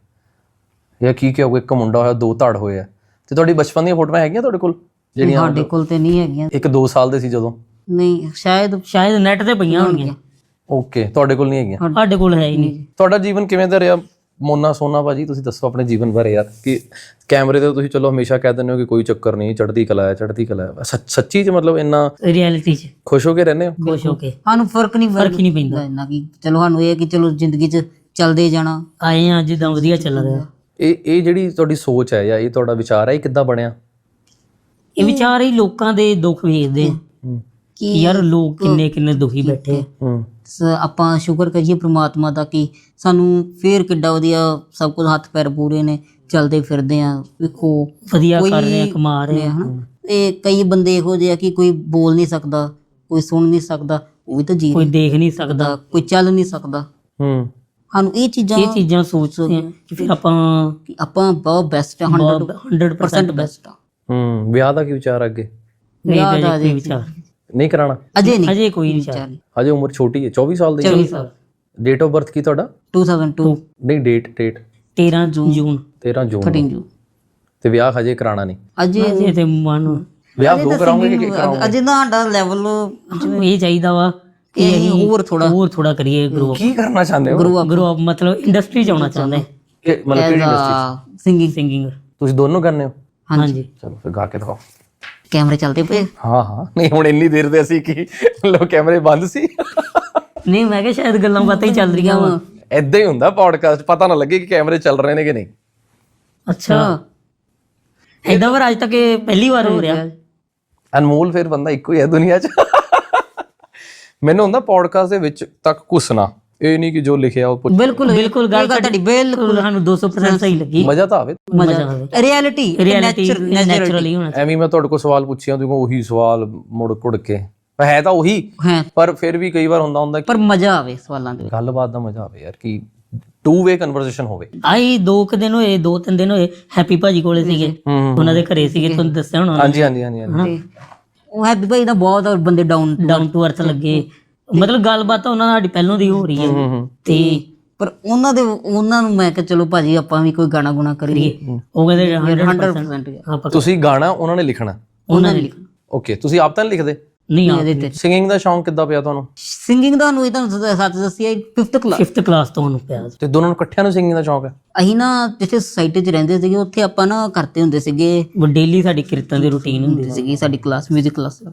ਜਾਂ ਕੀ ਕਿਹਾ ਹੋਊਗਾ ਇੱਕ ਮੁੰਡਾ ਹੋਇਆ ਦੋ ਧੜ ਹੋਏ ਆ। ਤੇ ਤੁਹਾਡੀ ਬਚਪਨ ਦੀਆਂ ਫੋਟੋਆਂ ਹੈਗੀਆਂ ਤੁਹਾਡੇ ਕੋਲ? ਜਿਹੜੀਆਂ ਸਾਡੇ ਕੋਲ ਤੇ ਨਹੀਂ ਹੈਗੀਆਂ। ਇੱਕ 2 ਸਾਲ ਦੇ ਸੀ ਜਦੋਂ? ਨਹੀਂ ਸ਼ਾਇਦ ਸ਼ਾਇਦ ਨੈਟ ਤੇ ਪਈਆਂ ਹੋਣਗੀਆਂ। ਓਕੇ ਤੁਹਾਡੇ ਕੋਲ ਨਹੀਂ ਹੈਗੀਆਂ? ਸਾਡੇ ਕੋਲ ਹੈ ਹੀ ਨਹੀਂ ਤੁਹਾਡਾ ਜੀਵਨ ਕਿਵੇਂ ਦਾ ਰਿਹਾ? ਮੋਨਾ ਸੋਨਾ ਭਾਜੀ ਤੁਸੀਂ ਦੱਸੋ ਆਪਣੇ ਜੀਵਨ ਬਾਰੇ ਯਾਰ ਕਿ ਕੈਮਰੇ ਤੇ ਤੁਸੀਂ ਚਲੋ ਹਮੇਸ਼ਾ ਕਹਿ ਦਿੰਦੇ ਹੋ ਕਿ ਕੋਈ ਚੱਕਰ ਨਹੀਂ ਚੜ੍ਹਦੀ ਕਲਾ ਹੈ ਚੜ੍ਹਦੀ ਕਲਾ ਹੈ। ਸੱਚ- ਸੱਚੀ ਚ ਮਤਲਬ ਇੰਨਾ ਰਿਐਲਿਟੀ 'ਚ। ਖੁਸ਼ ਹੋ ਕੇ ਰਹਿੰਦੇ ਹੋ? ਖੁਸ਼ ਹੋ ਕੇ। ਸਾਨੂੰ ਫ਼ਰਕ ਨਹੀਂ ਫ਼ਰਕ ਹੀ ਨਹੀਂ ਪੈਂਦਾ। ਇੰਨਾ ਕਿ ਚਲੋ ਸਾਨੂੰ ਇਹ ਹੈ ਕਿ ਚਲੋ ਜ਼ਿੰਦਗੀ 'ਚ ਚੱਲਦੇ ਜਾਣਾ। ਆਏ ਆ ਜਿੱਦਾਂ ਵਧੀਆ ਚੱਲ ਰਿਹਾ। ਇਹ ਇਹ ਜਿਹੜੀ ਤੁਹਾਡੀ ਸੋਚ ਹੈ ਜਾਂ ਇਹ ਤੁਹਾਡਾ ਵਿਚਾਰ ਹੈ ਇਹ ਕਿੱਦਾਂ ਬਣਿਆ? ਇਹ ਵਿਚਾਰ ਹੀ ਲੋਕਾਂ ਦੇ ਦੁੱਖ ਵੇਖਦੇ ਆ। ਹੂੰ। ਕਿ ਯਾਰ ਲੋਕ ਕਿੰਨੇ ਕਿੰਨੇ ਦੁਖੀ ਬੈਠੇ ਆ। ਹੂੰ। ਸ- ਆਪਾਂ ਸ਼ੁਕਰ ਕਰੀਏ ਪ੍ਰਮਾਤਮਾ ਦਾ ਕਿ ਸਾਨੂੰ ਫੇਰ ਕਿੱਡਾ ਵਧੀਆ ਸਭ ਕੁਝ ਹੱਥ ਪੈਰ ਪੂਰੇ ਨੇ ਚੱਲਦੇ ਫਿਰਦੇ ਆ ਵੇਖੋ ਵਧੀਆ ਕਰ ਰਹੇ ਆ ਕਮਾ ਰਹੇ ਆ ਹਨਾ ਇਹ ਕਈ ਬੰਦੇ ਇਹੋ ਜਿਹੇ ਆ ਕਿ ਕੋਈ ਬੋਲ ਨਹੀਂ ਸਕਦਾ ਕੋਈ ਸੁਣ ਨਹੀਂ ਸਕਦਾ ਉਹ ਵੀ ਤਾਂ ਜੀ ਕੋਈ ਦੇਖ ਨਹੀਂ ਸਕਦਾ ਸਕਦਾ ਕੋਈ ਚੱਲ ਨਹੀਂ ਸਕਦਾ ਹੂੰ ਸਾਨੂੰ ਇਹ ਚੀਜ਼ਾਂ ਇਹ ਚੀਜ਼ਾਂ ਸੋਚਦੇ ਆ ਕਿ ਫਿਰ ਆਪਾਂ ਕਿ ਆਪਾਂ ਬਹੁਤ ਬੈਸਟ ਆ 100% 100% ਬੈਸਟ ਆ ਹੂੰ ਵਿਆਹ ਦਾ ਕੀ ਵਿਚਾਰ ਅੱਗੇ ਨਹੀਂ ਵਿਆਹ ਦਾ ਤਾਂ ਕੋਈ ਵਿਚਾਰ ਨਹੀਂ ਕਰਾਣਾ? ਅਜੇ ਨਹੀਂ। ਅਜੇ ਕੋਈ ਵਿਚਾਰ ਚੱਲ। ਹਜੇ ਉਮਰ ਛੋਟੀ ਹੈ 24 ਸਾਲ ਦੀ 24 ਸਾਲ। ਡੇਟ ਆਫ ਬਰਥ ਕੀ ਤੁਹਾਡਾ? 2002 ਨਹੀਂ ਡੇਟ ਡੇਟ 13 ਜੂਨ। 13 ਜੂਨ। 13 ਜੂ ਤੇ ਵਿਆਹ ਹਜੇ ਕਰਾਣਾ ਨਹੀਂ? ਅਜੇ ਅਜੇ ਤੇ ਮਨ ਵਿਆਹ ਦੋ ਕਰਾਉਂਗੇ ਕਿ ਕਰਾਉਂਗੇ ਅਜੇ ਨਾ ਸਾਡਾ ਲੈਵਲ ਇਹ ਚਾਹੀਦਾ ਵਾ ਕਿ ਅਸੀਂ ਹੋਰ ਥੋੜਾ ਹੋਰ ਥੋੜਾ ਕਰੀਏ ਗਰੋ ਕੀ ਕਰਨਾ ਚਾਹੁੰਦੇ ਹੋ? ਗਰੋ ਅਪ ਮਤਲਬ ਇੰਡਸਟਰੀ ਚ ਆਉਣਾ ਚਾਹੁੰਦੇ। ਕਿ ਮਤਲਬ ਕਿਹੜੀ ਇੰਡਸਟਰੀ ਸਿੰਗਿੰਗ ਸਿੰਗਿੰਗ ਤੁਸੀਂ ਦੋਨੋਂ ਕਰਨੇ ਹੋ? ਹਾਂਜੀ। ਚਲੋ ਫਿਰ ਗਾ ਕੇ ਦਿਖਾਓ। ਕੈਮਰੇ ਚੱਲਦੇ ਪਏ ਹਾਂ ਹਾਂ। ਨਹੀਂ ਹੁਣ ਇੰਨੀ ਦੇਰ ਦੇ ਅਸੀਂ ਕੀ ਲੋ ਕੈਮਰੇ ਬੰਦ ਸੀ? ਨਹੀਂ ਮੈਂ ਕਿਹਾ ਸ਼ਾਇਦ ਗੱਲਾਂ ਬਾਤਾਂ ਹੀ ਚੱਲ ਰਹੀਆਂ ਵਾ। ਐਦਾਂ ਹੀ ਹੁੰਦਾ ਪੋਡਕਾਸਟ ਪਤਾ ਨਾ ਲੱਗੇ ਕਿ ਕੈਮਰੇ ਚੱਲ ਰਹੇ ਨੇ ਕਿ ਨਹੀਂ। ਅੱਛਾ। ਐਦਾਂ ਪਰ ਅੱਜ ਤੱਕ ਇਹ ਪਹਿਲੀ ਵਾਰ ਹੋ ਰਿਹਾ। ਅਨਮੋਲ ਫਿਰ ਬੰਦਾ ਇੱਕੋ ਹੀ ਹੈ ਦੁਨੀਆ 'ਚ। ਮੈਨੂੰ ਹੁੰਦਾ ਪੋਡਕਾਸਟ ਦੇ ਵਿੱਚ ਤੱਕ ਘੁਸਣਾ। ਇਹ ਨਹੀਂ ਕਿ ਜੋ ਲਿਖਿਆ ਉਹ ਪੁੱਛ ਬਿਲਕੁਲ ਬਿਲਕੁਲ ਗੱਲ ਤੁਹਾਡੀ ਬਿਲਕੁਲ ਸਾਨੂੰ 200% ਸਹੀ ਲੱਗੀ। ਮਜ਼ਾ ਤਾਂ ਆਵੇ। ਮਜ਼ਾ ਆਵੇ। ਰਿਐਲਿਟੀ ਰਿਐਲਿਟੀ ਨੈਚੁਰਲੀ ਹੋਣਾ ਐਵੇਂ ਮੈਂ ਤੁਹਾਡੇ ਕੋਲ ਸਵਾਲ ਪੁੱਛਿਆ ਤੁਸੀਂ ਉਹੀ ਸਵਾਲ ਮੁੜ ਕੁੜ ਕੇ। ਪਰ ਹੈ ਤਾਂ ਉਹੀ। ਪਰ ਫਿਰ ਵੀ ਕਈ ਵਾਰ ਹੁੰਦਾ ਹੁੰਦਾ ਕਿ ਪਰ ਮਜ਼ਾ ਆਵੇ ਸਵਾਲਾਂ ਦੇ। ਗੱਲਬਾਤ ਦਾ ਮਜ਼ਾ ਆਵੇ ਯਾਰ ਕਿ ਟੂ ਵੇ ਕਨਵਰਸੇਸ਼ਨ ਹੋਵੇ। ਆਈ ਦੋ ਕੁ ਦਿਨ ਹੋਏ ਦੋ ਤਿੰਨ ਦਿਨ ਹੋਏ ਹੈਪੀ ਭਾਜੀ ਕੋਲੇ ਸੀਗੇ। ਉਹਨਾਂ ਦੇ ਘਰੇ ਸੀਗੇ ਤੁਹਾਨੂੰ ਦੱਸਿਆ ਹੋਣਾ ਹਾਂਜੀ ਹਾਂਜੀ ਹਾਂਜੀ ਉਹ ਹੈਪੀ ਭਾਈ ਦਾ ਬਹੁਤ ਬੰਦੇ ਡਾਊਨ ਡਾਊਨ ਟੂ ਅਰਥ ਲੱਗੇ। ਮਤਲਬ ਗੱਲਬਾਤ ਤਾਂ ਉਹਨਾਂ ਨਾਲ ਸਾਡੀ ਪਹਿਲੋਂ ਦੀ ਹੋ ਰਹੀ ਹੈ ਹੂੰ ਹੂੰ ਤੇ ਪਰ ਉਹਨਾਂ ਦੇ ਉਹਨਾਂ ਨੂੰ ਮੈਂ ਕਿਹਾ ਚਲੋ ਭਾਜੀ ਆਪਾਂ ਵੀ ਕੋਈ ਗਾਣਾ ਗੁਣਾ ਕਰੀਏ। ਉਹ ਕਹਿੰਦੇ 100% 100% ਆਪਾਂ ਤੁਸੀਂ ਗਾਣਾ ਉਹਨਾਂ ਨੇ ਲਿਖਣਾ? ਉਹਨਾਂ ਨੇ ਲਿਖਣਾ। ਓਕੇ ਤੁਸੀਂ ਆਪ ਤਾਂ ਨਹੀਂ ਲਿਖਦੇ? ਨਹੀਂ ਆ ਇਹਦੇ ਤੇ। ਸਿੰਗਿੰਗ ਦਾ ਸ਼ੌਂਕ ਕਿੱਦਾਂ ਪਿਆ ਤੁਹਾਨੂੰ? ਸਿੰਗਿੰਗ ਦਾ ਨੂੰ ਇਹ ਤੁਹਾਨੂੰ ਸ- ਸੱਚ ਦੱਸਿਆ 5th ਕਲਾਸ 5th ਕਲਾਸ ਤੋਂ ਉਹਨੂੰ ਪਿਆ। ਤੇ ਦੋਨਾਂ ਨੂੰ ਇਕੱਠਿਆਂ ਨੂੰ ਸਿੰਗਿੰਗ ਦਾ ਸ਼ੌਂਕ ਹੈ? ਅਸੀਂ ਨਾ ਜਿੱਥੇ ਸੁਸਾਇਟੀ 'ਚ ਰਹਿੰਦੇ ਸੀਗੇ ਉੱਥੇ ਆਪਾਂ ਨਾ ਕਰਦੇ ਹੁੰਦੇ ਸੀਗੇ। ਉਹ ਡੇਲੀ ਸਾਡੀ ਕੀਰਤਨ ਦੀ ਰੁਟੀਨ ਹੁੰਦੀ ਸੀਗੀ ਸਾਡੀ ਕਲਾਸ 뮤직 ਕਲਾਸ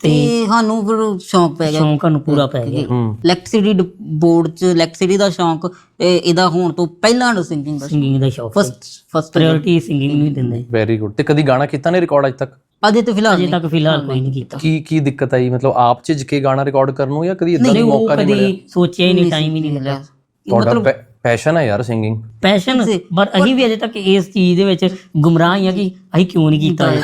ਤੇ ਸਾਨੂੰ ਫਿਰ ਸ਼ੌਂਕ ਪੈ ਗਿਆ ਸ਼ੌਂਕ ਸਾਨੂੰ ਪੂਰਾ ਪੈ ਗਿਆ। ਇਲੈਕਟ੍ਰਿਸਿਟੀ ਬੋਰਡ 'ਚ ਇਲੈਕਟ੍ਰਿਸਿਟੀ ਦਾ ਸ਼ੌਂਕ ਇਹ- ਇਹਦਾ ਹੋਣ ਤੋਂ ਪਹਿਲਾਂ ਨੂੰ ਸਿੰਗਿੰਗ ਦਾ ਸਿੰਗਿੰਗ ਦਾ ਸ਼ੌਕ। ਫਸਟ ਫਸਟ ਪ੍ਰਾਇੋਰਟੀ ਸਿੰਗਿੰਗ ਨੂੰ ਦਿੰਦੇ। ਵੈਰੀ ਗੁੱਡ ਤੇ ਕਦੀ ਗਾਣਾ ਕੀਤਾ ਨਹੀਂ ਰਿਕਾਰਡ ਅਜ ਤੱਕ? ਅਜੇ ਤੇ ਫਿਲਹਾਲ ਅਜੇ ਤੱਕ ਫਿਲਹਾਲ ਕੋਈ ਨਹੀਂ ਕੀਤਾ। ਕੀ ਕੀ ਦਿੱਕਤ ਆਈ? ਮਤਲਬ ਆਪ ਝਿਜਕ ਕੇ ਗਾਣਾ ਰਿਕਾਰਡ ਕਰਨ ਨੂੰ ਜਾਂ ਕਦੀ ਇਦਾਂ ਦਾ ਮੌਕਾ ਨਹੀਂ ਮਿਲਿਆ? ਕਦੀ ਸੋਚਿਆ ਹੀ ਨਹੀਂ ਟਾਈਮ ਹੀ ਨਹੀਂ ਮਿਲਿਆ। ਤੁਹਾਡਾ ਪੈਸ਼ਨ ਹੈ ਯਾਰ ਸਿੰਗਿੰਗ ਪੈਸ਼ਨ ਪਰ ਅਸੀਂ ਵੀ ਅਜੇ ਤੱਕ ਇਸ ਚੀਜ਼ ਦੇ ਵਿੱਚ ਗੁੰਮਰਾਹ ਹੀ ਆ ਕਿ ਅਸੀਂ ਕਿਉਂ ਨਹੀਂ ਕੀਤਾ ਇਹ।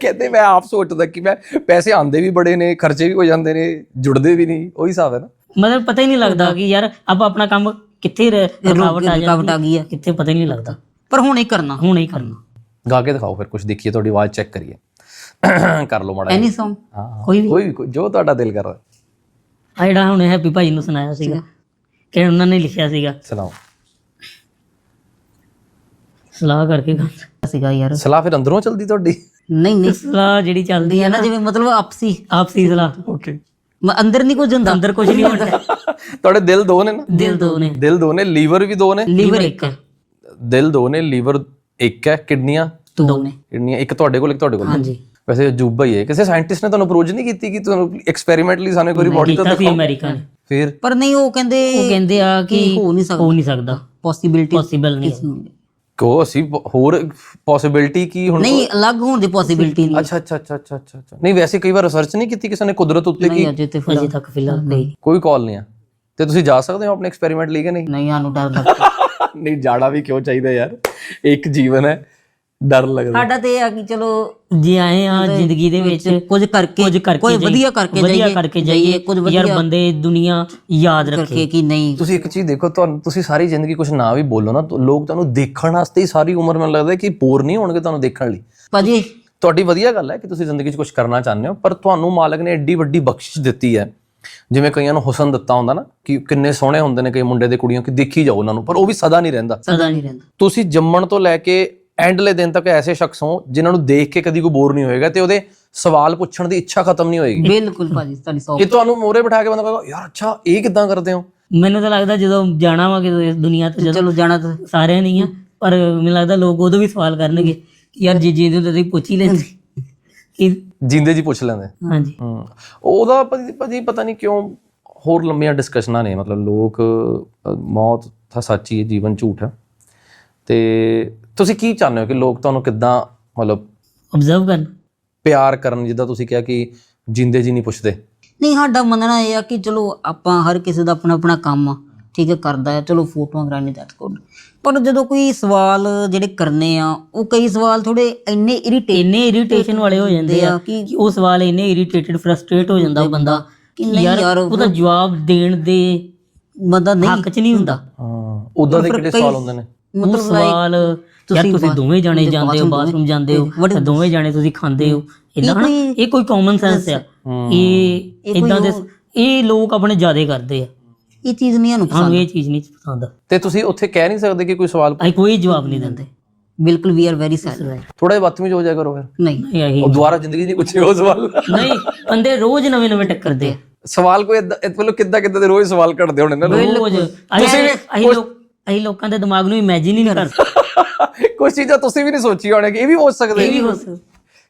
ਕਹਿੰਦੇ ਮੈਂ ਆਪ ਸੋਚਦਾ ਕਿ ਮੈਂ ਪੈਸੇ ਆਂਦੇ ਵੀ ਬੜੇ ਨੇ ਖਰਚੇ ਵੀ ਹੋ ਜਾਂਦੇ ਨੇ ਜੁੜਦੇ ਵੀ ਨਹੀਂ ਉਹੀ ਹਿਸਾਬ ਹੈ ਨਾ। ਮਤਲਬ ਪਤਾ ਹੀ ਨਹੀਂ ਲੱਗਦਾ ਕਿ ਯਾਰ ਆਪਾਂ ਆਪਣਾ ਕੰਮ ਕਿੱਥੇ ਰੁਕਾਵਟ ਆ ਰੁਕਾਵਟ ਆ ਜਾਂਦੀ ਗਈ ਆ ਕਿੱਥੇ ਪਤਾ ਹੀ ਨਹੀਂ ਲੱਗਦਾ। ਪਰ ਹੁਣ ਹੀ ਕਰਨਾ। ਹੁਣ ਹੀ ਕਰਨਾ। ਗਾ ਕੇ ਦਿਖਾਓ ਫਿਰ ਕੁਝ ਦੇਖੀਏ ਤੁਹਾਡੀ ਆਵਾਜ਼ ਚੈੱਕ ਕਰੀਏ। ਕਰ ਲਓ ਮਾੜਾ। ਐਨੀ Song? ਹਾਂ ਕੋਈ ਵੀ। ਕੋਈ ਜੋ ਤੁਹਾਡਾ ਦਿਲ ਕਰਦਾ ਆ ਜਿਹੜਾ ਹੁਣ ਹੈਪੀ ਭਾਜੀ ਨੂੰ ਸੁਣਾਇਆ ਸੀਗਾ ਕਿ ਉਹਨਾਂ ਨੇ ਲਿਖਿਆ ਸੀਗਾ। ਸੁਣਾਓ। ਸਲਾਹ ਕਰਕੇ ਗਾਉਂਦਾ। ਸੀਗਾ ਯਾਰ। ਸਲਾਹ ਫਿਰ ਅੰਦਰੋਂ ਚਲਦੀ ਤੁਹਾਡੀ? ਨਹੀਂ ਨਹੀਂ। ਸਲਾਹ ਜਿਹੜੀ ਚੱਲਦੀ ਹੈ ਨਾ ਜਿਵੇਂ ਮਤਲਬ ਆਪਸੀ। ਆਪਸੀ ਸਲਾਹ। ਓਕੇ ਮ- ਅੰਦਰ ਨਹੀਂ ਕੁਝ ਹੁੰਦਾ। ਅੰਦਰ ਕੁਝ ਨਹੀਂ ਹੁੰਦਾ। (laughs) ਤੁਹਾਡੇ ਦਿਲ ਦੋ ਨੇ ਨਾ? ਦਿਲ ਦੋ ਨੇ। ਦਿਲ ਦੋ ਨੇ ਲੀਵਰ ਵੀ ਦੋ ਨੇ? ਲੀਵਰ ਇੱਕ ਹੈ, ਦਿਲ ਦੋ ਨੇ ਲੀਵਰ ਇੱਕ ਹੈ ਕਿਡਨੀਆਂ? ਦੋ ਨੇ। ਕਿਡਨੀਆਂ ਇੱਕ ਤੁਹਾਡੇ ਕੋਲ ਇੱਕ ਤੁਹਾਡੇ ਕੋਲ। ਹਾਂਜੀ। ਵੈਸੇ ਅਜੂਬਾ ਹੀ ਹੈ। ਕਿਸੇ ਸਾਇੰਟਿਸਟ ਨੇ ਤੁਹਾਨੂੰ ਅਪਰੋਚ ਨਹੀਂ ਕੀਤੀ ਕਿ ਤੁਹਾਨੂੰ ਐਕਸਪੈਰੀਮੈਂਟਲੀ ਸਾਨੂੰ ਇੱਕ ਵਾਰੀ ਬੋਡੀ ਤੋਂ ਕੀਤਾ ਸੀ ਅਮਰੀਕਾ ਨੇ। ਫਿਰ? ਪਰ ਨਹੀਂ ਉਹ ਕਹਿੰਦੇ ਉਹ ਕਹਿੰਦੇ ਆ ਕਿ ਹੋ ਨਹੀਂ ਸਕਦਾ। ਹੋ ਨਹੀਂ ਸਕਦਾ। ਪੋਸਿਬਿਲਿਟੀ ਪੋਸੀਬਲ ਨਹੀਂ ਹੈ। ਕੋ ਅਸੀਂ ਹੋਰ ਪੋਸਿਬਿਲਿਟੀ ਕੀ ਹੁਣ ਨਹੀਂ ਅਲੱਗ ਹੋਣ ਦੀ ਪੋਸਿਬਿਲਿਟੀ ਨਹੀਂ। ਅੱਛਾ ਅੱਛਾ ਅੱਛਾ ਅੱਛਾ ਅੱਛਾ। ਨਹੀਂ ਵੈਸੇ ਕਈ ਵਾਰ ਰਿਸਰਚ ਨਹੀਂ ਕੀਤੀ ਕਿਸੇ ਨੇ ਕੁਦਰਤ ਉੱਤੇ ਕੀ? ਨਹੀਂ ਅਜੇ ਤੇ ਫਿਲਹਾਲ ਤੱਕ ਫਿਲਹਾਲ ਕੋਈ। ਕੋਈ ਕਾਲ ਨਹੀਂ ਆ। ਤੇ ਤੁਸੀਂ ਜਾ ਸਕਦੇ ਹੋ ਆਪਣੇ ਐਕਸਪੈਰੀਮੈਂਟ ਲਈ ਕਿ ਨਹੀਂ? ਨਹੀਂ ਸਾਨੂੰ ਡਰ (laughs) ਲੱਗਦਾ। ਨਹੀਂ ਜਾਣਾ ਵੀ ਕਿਉਂ ਚਾਹੀਦਾ ਯਾਰ? ਇੱਕ ਜੀਵਨ ਹੈ। ਡਰ ਲੱਗਦਾ। ਸਾਡਾ ਤੇ ਇਹ ਆ ਕਿ ਚਲੋ ਜੇ ਆਏ ਆ ਜ਼ਿੰਦਗੀ ਦੇ ਵਿੱਚ ਕੁਝ ਕਰਕੇ ਕੁਝ ਕਰਕੇ ਕੋਈ ਜਾਈਏ, ਵਧੀਆ ਕਰਕੇ ਵਧੀਆ ਜਾਈਏ ਕਰਕੇ ਜਾਈਏ ਕੁਝ ਯਾਰ ਵਧੀਆ ਬੰਦੇ ਦੁਨੀਆ ਯਾਦ ਰੱਖੇ। ਕਰਕੇ ਕਿ ਨਹੀਂ। ਤੁਸੀਂ ਇੱਕ ਚੀਜ਼ ਦੇਖੋ ਤੁਹਾਨੂੰ ਤੁਸੀਂ ਸਾਰੀ ਜ਼ਿੰਦਗੀ ਕੁਝ ਨਾ ਵੀ ਬੋਲੋ ਨਾ ਤਾਂ ਲੋਕ ਤੁਹਾਨੂੰ ਦੇਖਣ ਵਾਸਤੇ ਹੀ ਸਾਰੀ ਉਮਰ ਮੈਨੂੰ ਲੱਗਦਾ ਕਿ ਬੋਰ ਨਹੀਂ ਹੋਣਗੇ ਤੁਹਾਨੂੰ ਦੇਖਣ ਲਈ। ਭਾਜੀ। ਤੁਹਾਡੀ ਵਧੀਆ ਗੱਲ ਹੈ ਕਿ ਤੁਸੀਂ ਜ਼ਿੰਦਗੀ 'ਚ ਕੁਝ ਕਰਨਾ ਚਾਹੁੰਦੇ ਹੋ ਪਰ ਤੁਹਾਨੂੰ ਮਾਲਕ ਨੇ ਐਡੀ ਵੱਡੀ ਬਖਸ਼ਿਸ਼ ਦਿੱਤੀ ਹੈ। ਜਿਵੇਂ ਕਈਆਂ ਨੂੰ ਹੁਸਨ ਦਿੱਤਾ ਹੁੰਦਾ ਨਾ ਕਿ ਕਿੰਨੇ ਸੋਹਣੇ ਹੁੰਦੇ ਨੇ ਕਈ ਮੁੰਡੇ ਦੇ ਕੁੜੀਆਂ ਕਿ ਦੇਖੀ ਜਾਓ ਉਹਨਾਂ ਨੂੰ ਪਰ ਉਹ ਵੀ ਸਦਾ ਨਹੀਂ ਰਹਿੰਦਾ। ਸਦਾ ਨਹੀਂ ਰਹਿੰਦਾ। ਤੁਸੀਂ ਜੰਮਣ ਤੋਂ ਲੈ ਕੇ ਐਂਡਲੇ ਦਿਨ ਤੱਕ ਐਸੇ ਸ਼ਖਸ ਹੋ ਜਿਨ੍ਹਾਂ ਨੂੰ ਦੇਖ ਕੇ ਕਦੀ ਕੋਈ ਬੋਰ ਨਹੀਂ ਹੋਏਗਾ ਤੇ ਉਹਦੇ ਸਵਾਲ ਪੁੱਛਣ ਦੀ ਇੱਛਾ ਖਤਮ ਨਹੀਂ ਹੋਏਗੀ। ਬਿਲਕੁਲ ਭਾਜੀ ਤੁਹਾਡੀ ਸੌ ਕਿ ਤੁਹਾਨੂੰ ਮੋਰੇ ਬਿਠਾ ਕੇ ਬੰਦਾ ਕਹੇਗਾ ਯਾਰ ਅੱਛਾ ਇਹ ਕਿਦਾਂ ਕਰਦੇ ਹੋ? ਮੈਨੂੰ ਤਾਂ ਲੱਗਦਾ ਜਦੋਂ ਜਾਣਾ ਵਾ ਕਿ ਇਸ ਦੁਨੀਆ ਤੋਂ ਚਲੋ ਜਾਣਾ ਤਾਂ ਸਾਰਿਆਂ ਨਹੀਂ ਆ ਪਰ ਮੈਨੂੰ ਲੱਗਦਾ ਲੋਕ ਉਦੋਂ ਵੀ ਸਵਾਲ ਕਰਨਗੇ ਕਿ ਯਾਰ ਜੇ ਜੇ ਤੁਸੀਂ ਪੁੱਛ ਹੀ ਲੈਂਦੇ। ਕਿ ਜਿੰਦੇ ਜੀ ਪੁੱਛ ਲੈਂਦੇ। ਹਾਂਜੀ। ਹੂੰ। ਉਹਦਾ ਭਾਜੀ ਪਤਾ ਨਹੀਂ ਕਿਉਂ ਹੋਰ ਲੰਮੀਆਂ ਡਿਸਕਸ਼ਨਾਂ ਨੇ ਮਤਲਬ ਲੋਕ ਮੌਤ ਤਾਂ ਸੱਚੀ ਹੈ ਜੀਵਨ ਝੂਠ ਹੈ। ਤੇ ਤੁਸੀਂ ਕੀ ਚਾਹੁੰਦੇ ਹੋ ਕਿ ਲੋਕ ਤੁਹਾਨੂੰ ਕਿੱਦਾਂ ਮਤਲਬ ਆਬਜ਼ਰਵ ਕਰਨ? ਪਿਆਰ ਕਰਨ ਜਿੱਦਾਂ ਤੁਸੀਂ ਕਿਹਾ ਕਿ ਜਿੰਦੇ ਜੀ ਨਹੀਂ ਪੁੱਛਦੇ? ਨਹੀਂ ਸਾਡਾ ਮੰਨਣਾ ਇਹ ਆ ਕਿ ਚਲੋ ਆਪਾਂ ਹਰ ਕਿਸੇ ਦਾ ਆਪਣਾ ਆਪਣਾ ਕੰਮ ਆ ਠੀਕ ਹੈ ਕਰਦਾ ਹੈ ਚਲੋ ਫੋਟੋਆਂ ਕਰਾਣੀ ਦੈਟਸ ਗੁੱਡ ਪਰ ਜਦੋਂ ਕੋਈ ਸਵਾਲ ਜਿਹੜੇ ਕਰਨੇ ਆ ਉਹ ਕਈ ਸਵਾਲ ਥੋੜੇ ਇੰਨੇ ਇਰੀਟੇਟ ਇੰਨੇ ਇਰੀਟੇਸ਼ਨ ਵਾਲੇ ਹੋ ਜਾਂਦੇ ਆ ਕਿ ਉਹ ਸਵਾਲ ਇੰਨੇ ਇਰੀਟੇਟਡ ਫਰਸਟ੍ਰੇਟ ਹੋ ਜਾਂਦਾ ਉਹ ਬੰਦਾ ਕਿ ਨਹੀਂ ਯਾਰ ਯਾਰ ਉਹਦਾ ਜਵਾਬ ਦੇਣ ਦੇ ਬੰਦਾ ਨਹੀਂ। ਹੱਕ 'ਚ ਨਹੀਂ ਹੁੰਦਾ। ਹਾਂ ਉਦਾਂ ਦੇ ਕਿਹੜੇ ਸਵਾਲ ਹੁੰਦੇ ਨੇ? ਉਹ ਸਵਾਲ ਯਾਰ ਤੁਸੀਂ ਦੋਵੇਂ ਜਾਣੇ ਜਾਂਦੇ ਹੋ ਬਾਥਰੂਮ ਜਾਂਦੇ ਹੋ ਤਾਂ ਦੋਵੇਂ ਜਾਣੇ ਤੁਸੀਂ ਖਾਂਦੇ ਹੋ। ਇਦਾਂ ਹਨਾ? ਇਹ ਕੋਈ ਕਾਮਨ ਸੈਂਸ ਆ। ਇਹ ਇਦਾਂ ਦੇ ਇਹ ਲੋਕ ਆਪਣੇ ਜਿਆਦੇ ਕਰਦੇ ਆ। ਇਹ ਚੀਜ਼ ਨਹੀਂ ਸਾਨੂੰ ਸਾਨੂੰ ਇਹ ਚੀਜ਼ ਨਹੀਂ ਪਸੰਦ। ਤੇ ਤੁਸੀਂ ਉੱਥੇ ਕਹਿ ਨਹੀਂ ਸਕਦੇ ਕਿ ਕੋਈ ਸਵਾਲ ਅਸੀਂ ਕੋਈ ਜਵਾਬ ਨਹੀਂ ਦਿੰਦੇ। ਬਿਲਕੁਲ ਵੀ ਆਰ ਵੈਰੀ ਸੈਡ ਥੋੜਾ ਜਿਹਾ ਬਦਤਮੀਜ਼ ਹੋ ਜਾਇਆ ਕਰੋ ਫਿਰ। ਨਹੀਂ। ਉਹ ਦੁਬਾਰਾ ਜ਼ਿੰਦਗੀ ਨਹੀਂ ਪੁੱਛੇ ਉਹ ਸਵਾਲ। ਨਹੀਂ ਬੰਦੇ ਰੋਜ਼ ਨਵੇਂ ਨਵੇਂ ਟੱਕਰਦੇ ਆ। ਸਵਾਲ ਕੋਈ ਇਦਾਂ ਮਤਲਬ ਕਿੱਦਾਂ ਕਿੱਦਾਂ ਦੇ ਰੋਜ਼ ਸਵਾਲ ਕੱਢਦੇ ਹੋਣੇ ਨਾ ਲੋਕ। ਰੋਜ਼। ਅਸੀਂ ਅਸੀਂ ਲੋਕ ਅਸੀਂ ਲੋਕਾਂ ਦੇ ਦਿਮਾਗ ਨੂੰ ਇਮੇਜਿਨ ਹੀ ਨਹੀਂ ਕਰ। ਸਕਦੇ ਕੁਝ ਚੀਜ਼ਾਂ ਤੁਸੀਂ ਵੀ ਨਹੀਂ ਸੋਚੀ ਹੋਣੇ ਕਿ ਇਹ ਵੀ ਹੋ ਸਕਦੇ ਇਹ ਵੀ ਹੋ ਸਕਦਾ।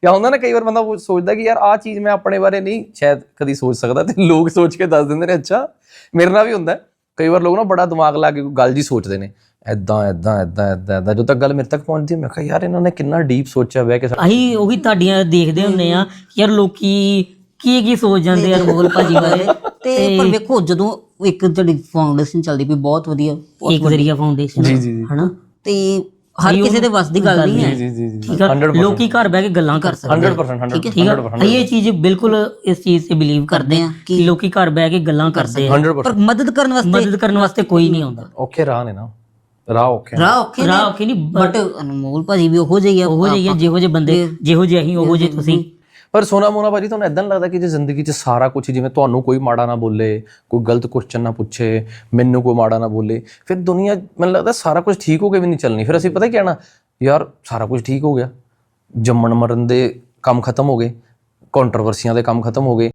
ਜਾਂ ਹੁੰਦਾ ਨਾ ਕਈ ਵਾਰ ਬੰਦਾ ਉਹ ਸੋਚਦਾ ਕਿ ਯਾਰ ਆਹ ਚੀਜ਼ ਮੈਂ ਆਪਣੇ ਬਾਰੇ ਨਹੀਂ ਸ਼ਾਇਦ ਕਦੀ ਸੋਚ ਸਕਦਾ ਤੇ ਲੋਕ ਸੋਚ ਕੇ ਦੱਸ ਦਿੰਦੇ ਨੇ ਅੱਛਾ ਮੇਰੇ ਨਾਲ ਵੀ ਹੁੰਦਾ। ਹੈ। ਕਈ ਵਾਰ ਲੋਕ ਨਾ ਬੜਾ ਦਿਮਾਗ ਲਾ ਕੇ ਕੋਈ ਗੱਲ ਜੀ ਸੋਚਦੇ ਨੇ ਐਦਾਂ ਐਦਾਂ ਐਦਾਂ ਐਦਾਂ ਐਦਾਂ ਜਦੋਂ ਤੱਕ ਗੱਲ ਮੇਰੇ ਤੱਕ ਪਹੁੰਚਦੀ ਹੈ, ਮੈਂ ਕਿਹਾ ਯਾਰ ਇਹਨਾਂ ਨੇ ਕਿੰਨਾ ਡੀਪ ਸੋਚਿਆ ਹੋਇਆ ਕਿ ਅਸੀਂ ਉਹੀ ਤੁਹਾਡੀਆਂ ਦੇਖਦੇ ਹੁੰਨੇ ਆ ਯਾਰ ਲੋਕੀ ਕੀ ਕੀ ਸੋਚ ਜਾਂਦੇ ਆ ਅਨਮੋਲ ਭਾਜੀ ਬਾਰੇ। (laughs) ਤੇ ਪਰ ਵੇਖੋ ਜਦੋਂ ਇੱਕ ਜਿਹੜੀ ਫਾਊਂਡੇਸ਼ਨ ਚੱਲਦੀ ਪਈ ਬਹੁਤ ਵਧੀਆ ਇੱਕ ਜ਼ਰੀਆ ਫਾਊਂਡੇਸ਼ਨ ਜੀ। ਹਨਾ? ਤੇ ਹਰ ਕਿਸੇ ਦੇ ਵੱਸ ਦੀ ਗੱਲ ਨਹੀਂ ਹੈ। ਜੀ ਜੀ ਜੀ ਠੀਕ ਆ? ਲੋਕੀ ਘਰ ਬਹਿ ਕੇ ਗੱਲਾਂ ਕਰ ਸਕਦੇ 100% 100% ਠੀਕ ਆ? ਅਸੀਂ ਇਹ ਚੀਜ਼ ਬਿਲਕੁਲ ਇਸ ਚੀਜ਼ ਤੇ ਬਿਲੀਵ ਕਰਦੇ ਆ ਕਿ ਲੋਕੀ ਘਰ ਬਹਿ ਕੇ ਗੱਲਾਂ ਕਰਦੇ ਆ। 100% ਪਰ ਮਦਦ ਕਰਨ ਵਾਸਤੇ ਮਦਦ ਕਰਨ ਵਾਸਤੇ ਕੋਈ ਨਹੀਂ ਆਉਂਦਾ। ਔਖੇ ਰਾਹ ਨੇ ਨਾ। ਰਾਹ ਔਖੇ ਨੇ। ਰਾਹ ਔਖੇ ਰਾਹ ਔਖੇ ਨਹੀਂ ਬਟ ਅਨਮੋਲ ਭਾਜੀ ਵੀ ਉਹੋ ਜਿਹੀ ਆ। ਉਹੋ ਜਿਹੇ ਜਿਹੋ ਜਿਹੇ ਬੰਦੇ ਜਿਹੋ ਜਿਹੇ ਅਸੀਂ ਉਹੋ ਜਿਹੇ ਤੁਸੀਂ। ਪਰ ਸੋਨਾ ਮੋਨਾ ਭਾਜੀ, ਤੁਹਾਨੂੰ ਇਦਾਂ ਲੱਗਦਾ ਕਿ ਜੇ ਜ਼ਿੰਦਗੀ 'ਚ ਸਾਰਾ ਕੁਝ ਜਿਵੇਂ ਤੁਹਾਨੂੰ ਕੋਈ ਮਾੜਾ ਨਾ ਬੋਲੇ, ਕੋਈ ਗਲਤ ਕੁਐਸਚਨ ਨਾ ਪੁੱਛੇ, ਮੈਨੂੰ ਕੋਈ ਮਾੜਾ ਨਾ ਬੋਲੇ, ਫਿਰ ਦੁਨੀਆ, ਮੈਨੂੰ ਲੱਗਦਾ ਸਾਰਾ ਕੁਝ ਠੀਕ ਹੋ ਕੇ ਵੀ ਨਹੀਂ ਚੱਲਣੀ। ਫਿਰ ਅਸੀਂ ਪਤਾ ਕੀ ਕਹਿਣਾ? ਯਾਰ, ਸਾਰਾ ਕੁਝ ਠੀਕ ਹੋ ਗਿਆ। ਜੰਮਣ ਮਰਨ ਦੇ ਕੰਮ ਖਤਮ ਹੋ ਗਏ। ਕੰਟਰੋਵਰਸੀਆਂ ਦੇ ਕੰਮ ਖਤਮ ਹੋ ਗਏ।